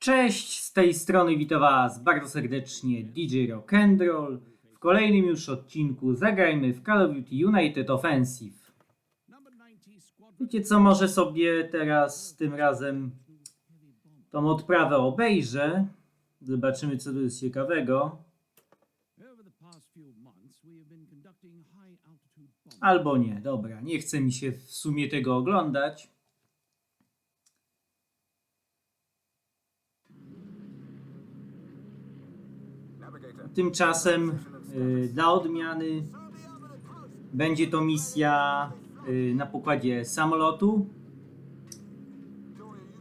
Cześć, z tej strony witam Was bardzo serdecznie DJ Rock'n'Roll. W kolejnym już odcinku zagrajmy w Call of Duty United Offensive. Wiecie co, może sobie teraz tym razem tą odprawę obejrzę. Zobaczymy co tu jest ciekawego. Albo nie, dobra, nie chce mi się w sumie tego oglądać. Tymczasem y, dla odmiany będzie to misja y, na pokładzie samolotu.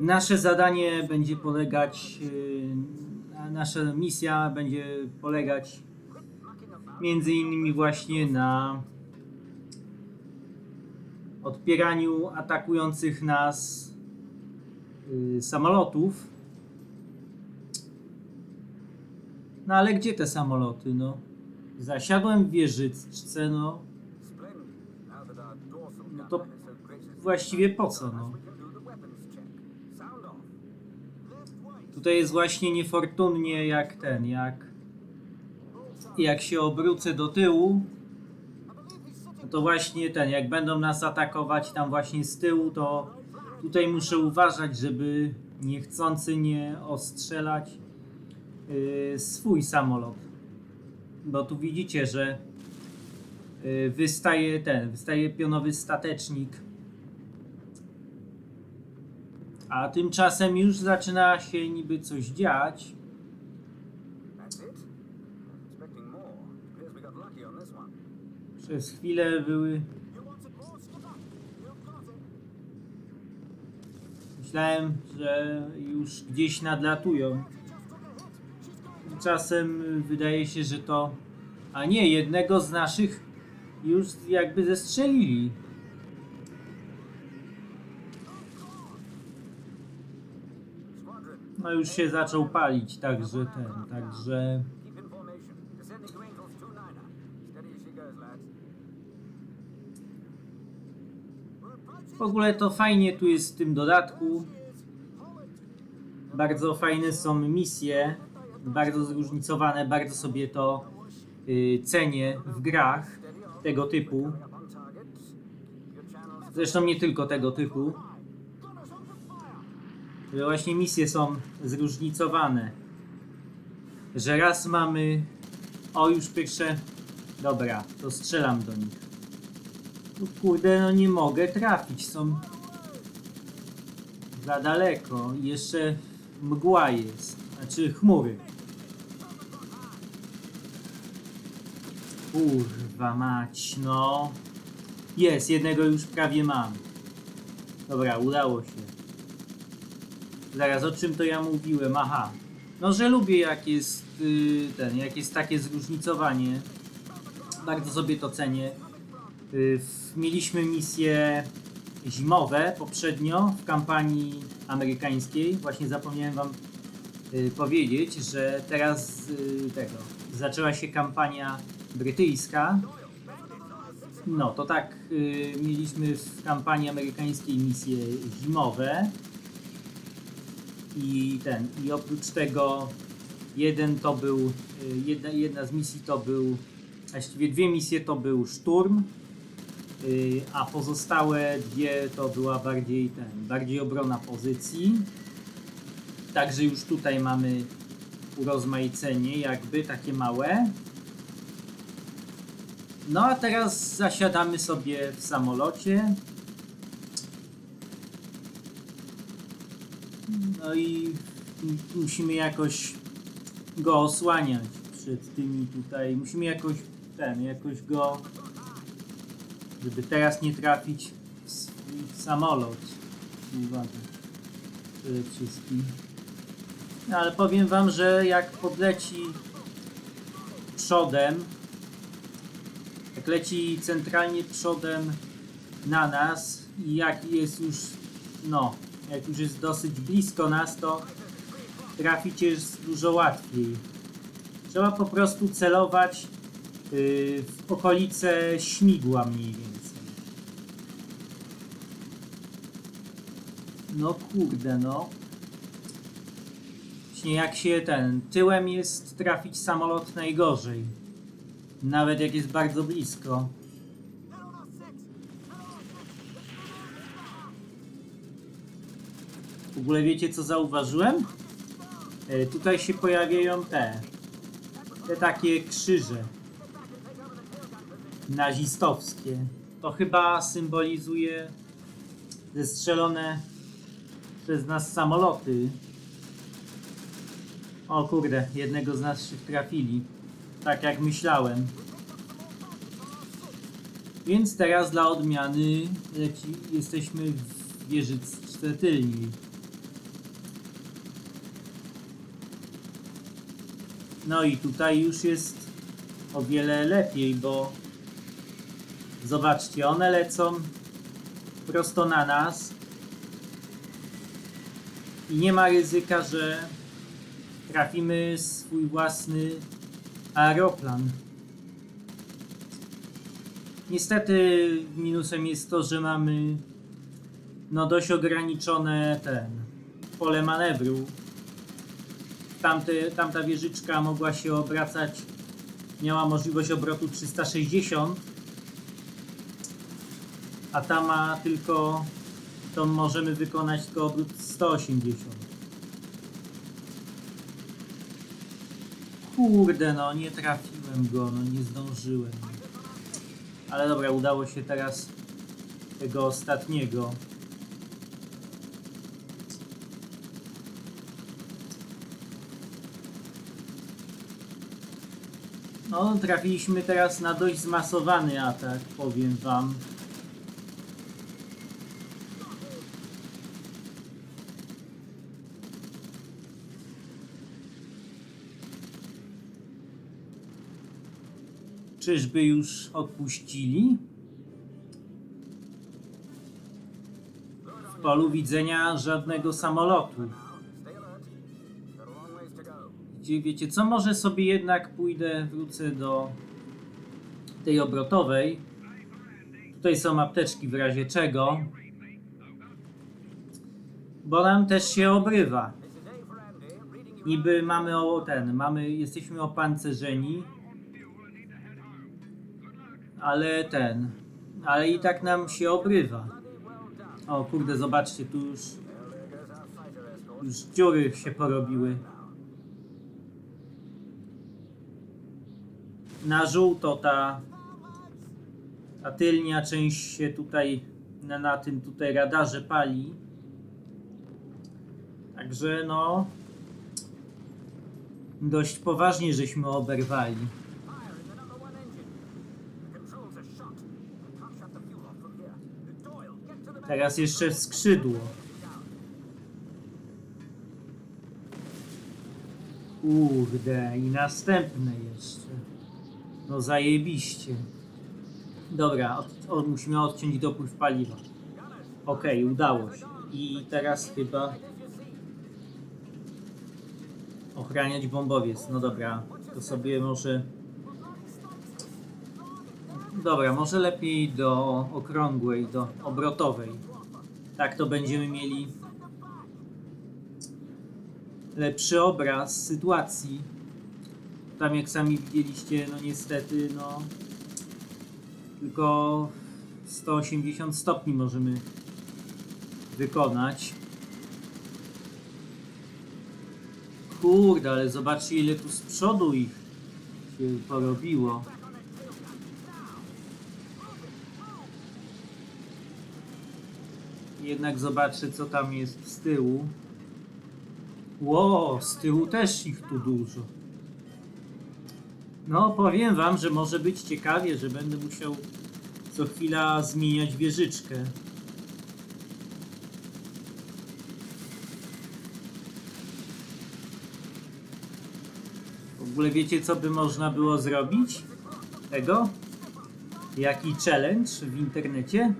Nasze zadanie będzie polegać, y, nasza misja będzie polegać między innymi właśnie na odpieraniu atakujących nas samolotów. No ale gdzie te samoloty, no? Zasiadłem w wieżyczce, no. No to właściwie po co, no? Tutaj jest właśnie niefortunnie jak ten, jak jak się obrócę do tyłu, to właśnie ten, jak będą nas atakować tam właśnie z tyłu, to tutaj muszę uważać, żeby niechcący nie ostrzelać swój samolot. Bo tu widzicie, że yy, wystaje ten, wystaje pionowy statecznik. A tymczasem już zaczyna się niby coś dziać. Przez chwilę były. Myślałem, że już gdzieś nadlatują. Tymczasem wydaje się, że to. A nie, jednego z naszych już jakby zestrzelili. No już się zaczął palić, także ten, także. W ogóle to fajnie tu jest w tym dodatku. Bardzo fajne są misje, bardzo zróżnicowane, bardzo sobie to y, cenię w grach tego typu. Zresztą nie tylko tego typu. Że właśnie misje są zróżnicowane. Że raz mamy. O, już pierwsze. Dobra, to strzelam do nich. No kurde, no nie mogę trafić, są za daleko. Jeszcze mgła jest, znaczy chmury. Kurwa mać, no. Jest, jednego już prawie mam. Dobra, udało się. Zaraz, o czym to ja mówiłem? Aha. No, że lubię jak jest yy, ten, jak jest takie zróżnicowanie. Bardzo sobie to cenię. Y, w- Mieliśmy misje zimowe poprzednio w kampanii amerykańskiej. Właśnie zapomniałem Wam powiedzieć, że teraz y, tego zaczęła się kampania brytyjska. No to tak, y, mieliśmy w kampanii amerykańskiej misje zimowe. I ten, i oprócz tego jeden to był, y, jedna, jedna z misji to był, właściwie dwie misje to był szturm, y, a pozostałe dwie to była bardziej ten, bardziej obrona pozycji. Także już tutaj mamy urozmaicenie jakby takie małe. No a teraz zasiadamy sobie w samolocie. No i musimy jakoś go osłaniać przed tymi tutaj. Musimy jakoś ten, jakoś go, żeby teraz nie trafić w swój samolot. Uwaga. Przede wszystkim. Ale powiem wam, że jak podleci przodem, jak leci centralnie przodem na nas i jak jest już, no, jak już jest dosyć blisko nas, to trafić jest dużo łatwiej. Trzeba po prostu celować yy, w okolice śmigła mniej więcej. No kurde, no. Właśnie jak się ten tyłem jest trafić samolot najgorzej. Nawet jak jest bardzo blisko. W ogóle wiecie co zauważyłem? E, tutaj się pojawiają te te takie krzyże nazistowskie. To chyba symbolizuje zestrzelone przez nas samoloty. O kurde, jednego z nas się trafili. Tak jak myślałem. Więc teraz dla odmiany leci, jesteśmy w wieży tylniej. No i tutaj już jest o wiele lepiej, bo zobaczcie, one lecą prosto na nas i nie ma ryzyka, że trafimy swój własny aeroplan. Niestety minusem jest to, że mamy no dość ograniczone ten pole manewru tamte, tamta wieżyczka mogła się obracać, miała możliwość obrotu 360, a ta ma tylko, to możemy wykonać tylko obrót 180. Kurde, no nie trafiłem go, no nie zdążyłem. Ale dobra, udało się teraz tego ostatniego. No, trafiliśmy teraz na dość zmasowany atak, powiem wam. Czyżby już odpuścili? W polu widzenia żadnego samolotu. Gdzie wiecie co, może sobie jednak pójdę, wrócę do tej obrotowej. Tutaj są apteczki w razie czego. Bo nam też się obrywa. Niby mamy o ten, mamy, jesteśmy opancerzeni. Ale ten, ale i tak nam się obrywa. O kurde, zobaczcie, tu już, już dziury się porobiły. na żółto ta, ta tylnia część się tutaj na, na tym tutaj radarze pali. Także no dość poważnie żeśmy oberwali. Teraz jeszcze skrzydło. Kurde, i następne jeszcze. No zajebiście. Dobra, od, od, musimy odciąć dopływ paliwa. Okej, udało się. I teraz chyba ochraniać bombowiec. No dobra, to sobie może... Dobra, może lepiej do okrągłej, do obrotowej. Tak to będziemy mieli lepszy obraz sytuacji. Tam jak sami widzieliście, no niestety, no tylko 180 stopni możemy wykonać. Kurde, ale zobaczcie ile tu z przodu ich się porobiło. Jednak zobaczę co tam jest z tyłu. Ło, z tyłu też ich tu dużo. No, powiem wam, że może być ciekawie, że będę musiał co chwila zmieniać wieżyczkę. W ogóle wiecie, co by można było zrobić? Tego? Jaki challenge w internecie?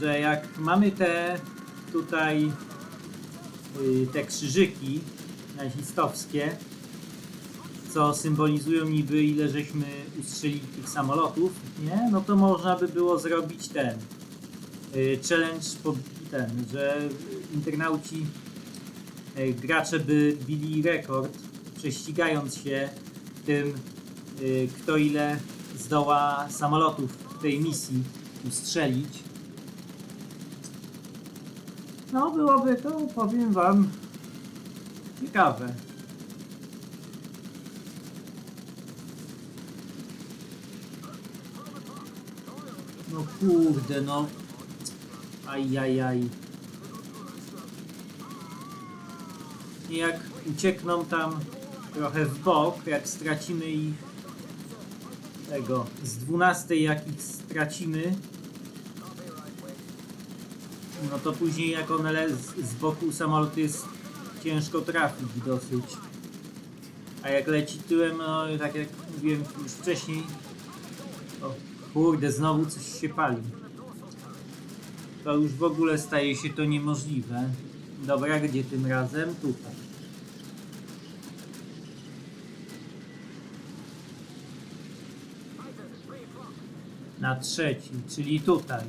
Że jak mamy te tutaj y, te krzyżyki nazistowskie, co symbolizują niby ile żeśmy ustrzelili tych samolotów, nie? No to można by było zrobić ten y, challenge ten, że internauci e, gracze by bili rekord, prześcigając się tym, y, kto ile zdoła samolotów w tej misji ustrzelić. No, byłoby to, powiem wam, ciekawe. No kurde, no. Ajajaj. I jak uciekną tam trochę w bok, jak stracimy ich tego, z 12 jak ich stracimy, no to później jak one z, z boku samolotu jest ciężko trafić dosyć. A jak leci tyłem, no tak jak mówiłem już wcześniej, o kurde, znowu coś się pali. To już w ogóle staje się to niemożliwe. Dobra, gdzie tym razem? Tutaj. Na trzeci, czyli tutaj.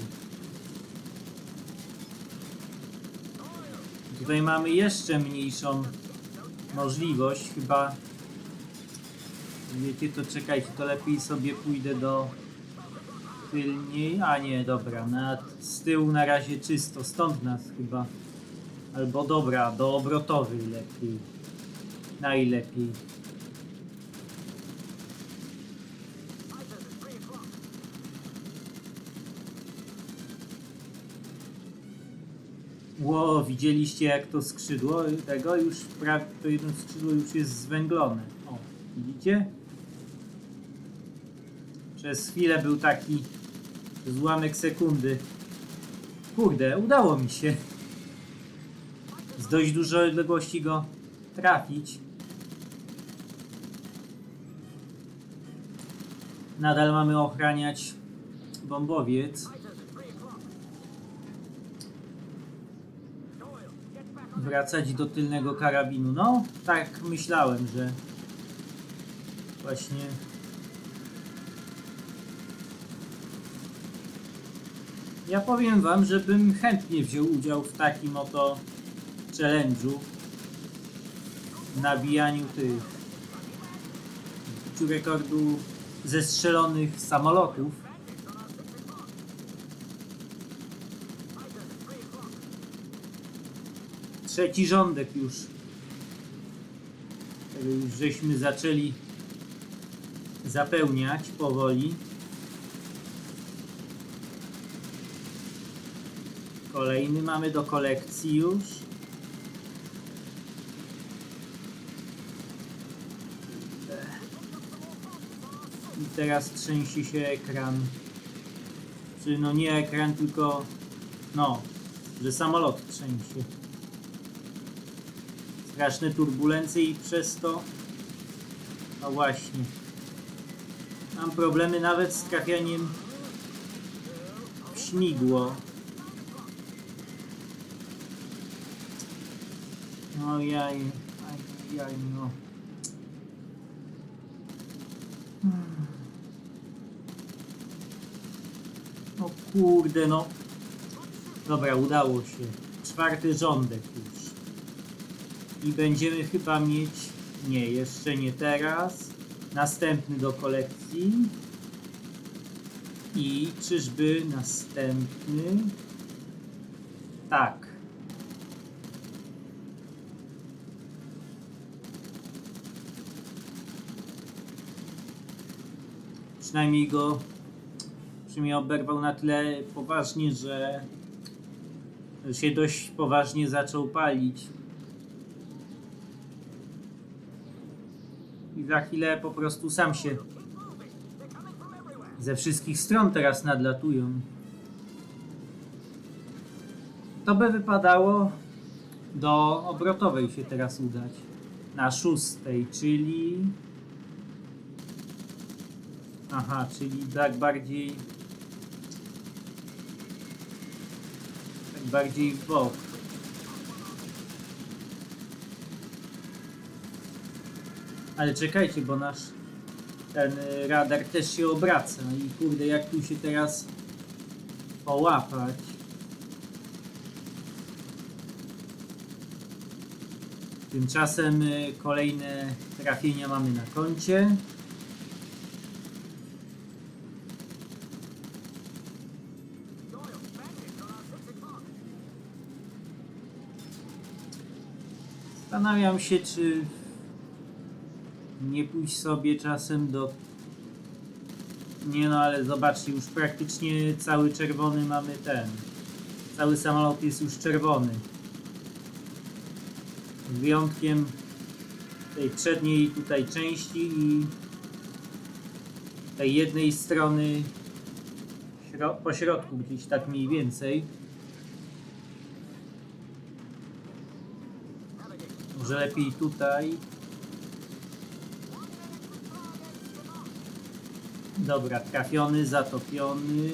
Tutaj mamy jeszcze mniejszą możliwość, chyba. Wiecie, to czekajcie, to lepiej sobie pójdę do tylniej. A nie, dobra, na, z tyłu na razie czysto, stąd nas chyba. Albo dobra, do obrotowej lepiej. Najlepiej. Ło, widzieliście jak to skrzydło tego już to jedno skrzydło już jest zwęglone. O, widzicie? Przez chwilę był taki złamek sekundy. Kurde, udało mi się z dość dużej odległości go trafić. Nadal mamy ochraniać bombowiec. Wracać do tylnego karabinu. No, tak myślałem, że właśnie Ja powiem wam, że bym chętnie wziął udział w takim oto challenge'u nabijaniu tych rekordu zestrzelonych samolotów. Trzeci rządek już. Już żeśmy zaczęli zapełniać powoli. Kolejny mamy do kolekcji już. I teraz trzęsie się ekran. Czy no nie ekran, tylko no, że samolot trzęsie. Straszne turbulencje i przez to no właśnie. Mam problemy nawet z trafianiem w śmigło. No jaj, aj, jaj, no. No kurde, no. Dobra, udało się. Czwarty rządek już. I będziemy chyba mieć... Nie, jeszcze nie teraz. Następny do kolekcji. I czyżby następny... Tak. przynajmniej go przynajmniej oberwał na tyle poważnie, że się dość poważnie zaczął palić. Za chwilę po prostu sam się ze wszystkich stron teraz nadlatują. To by wypadało do obrotowej się teraz udać. Na szóstej, czyli Aha, czyli tak bardziej. Tak bardziej w bok. Ale czekajcie, bo nasz ten radar też się obraca i kurde, jak tu się teraz połapać. Tymczasem y, kolejne trafienia mamy na koncie. Zastanawiam się, czy nie pójść sobie czasem do. Nie no, ale zobaczcie, już praktycznie cały czerwony mamy ten. Cały samolot jest już czerwony. Z wyjątkiem tej przedniej tutaj części i tej jednej strony po środku gdzieś tak mniej więcej. Może lepiej tutaj. Dobra, trafiony, zatopiony.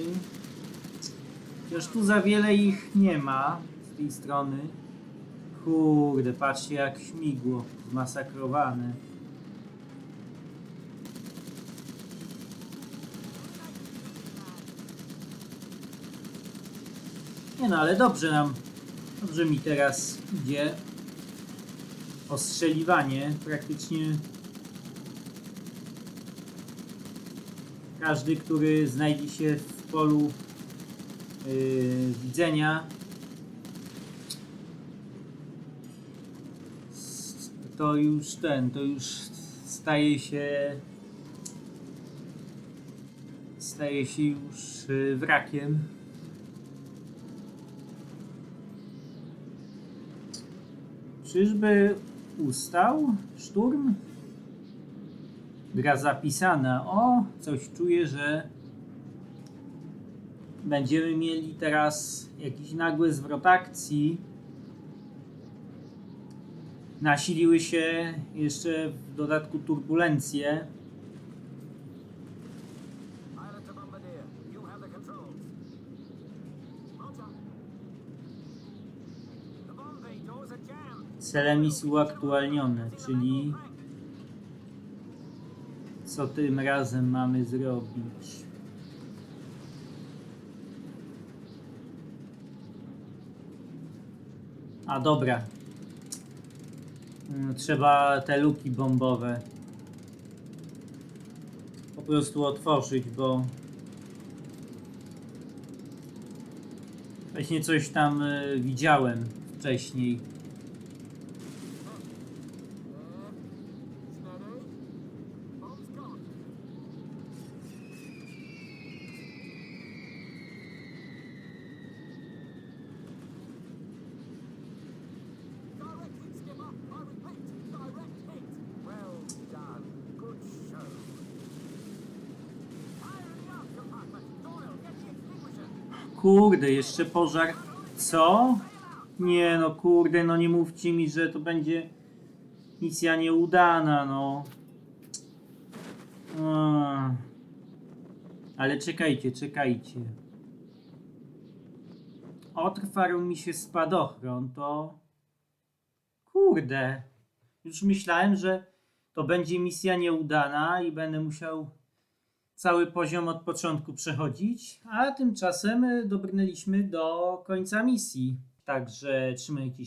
Chociaż tu za wiele ich nie ma z tej strony. Kurde, patrzcie jak śmigło zmasakrowane. Nie no, ale dobrze nam, dobrze mi teraz idzie ostrzeliwanie. Praktycznie każdy, który znajdzie się w polu yy, widzenia, to już ten, to już staje się staje się już yy, wrakiem. Czyżby ustał szturm? Gra zapisana. O, coś czuję, że będziemy mieli teraz jakiś nagły zwrot akcji. Nasiliły się jeszcze w dodatku turbulencje. Cele misji uaktualnione, czyli co tym razem mamy zrobić? A dobra. Mm, Trzeba te luki bombowe po prostu otworzyć, bo właśnie coś tam y, widziałem wcześniej. Kurde, jeszcze pożar. Co? Nie no, kurde, no nie mówcie mi, że to będzie misja nieudana, no. Ale czekajcie, czekajcie. Otwarł mi się spadochron, to... Kurde. Już myślałem, że to będzie misja nieudana i będę musiał cały poziom od początku przechodzić, a tymczasem y, dobrnęliśmy do końca misji. Także trzymajcie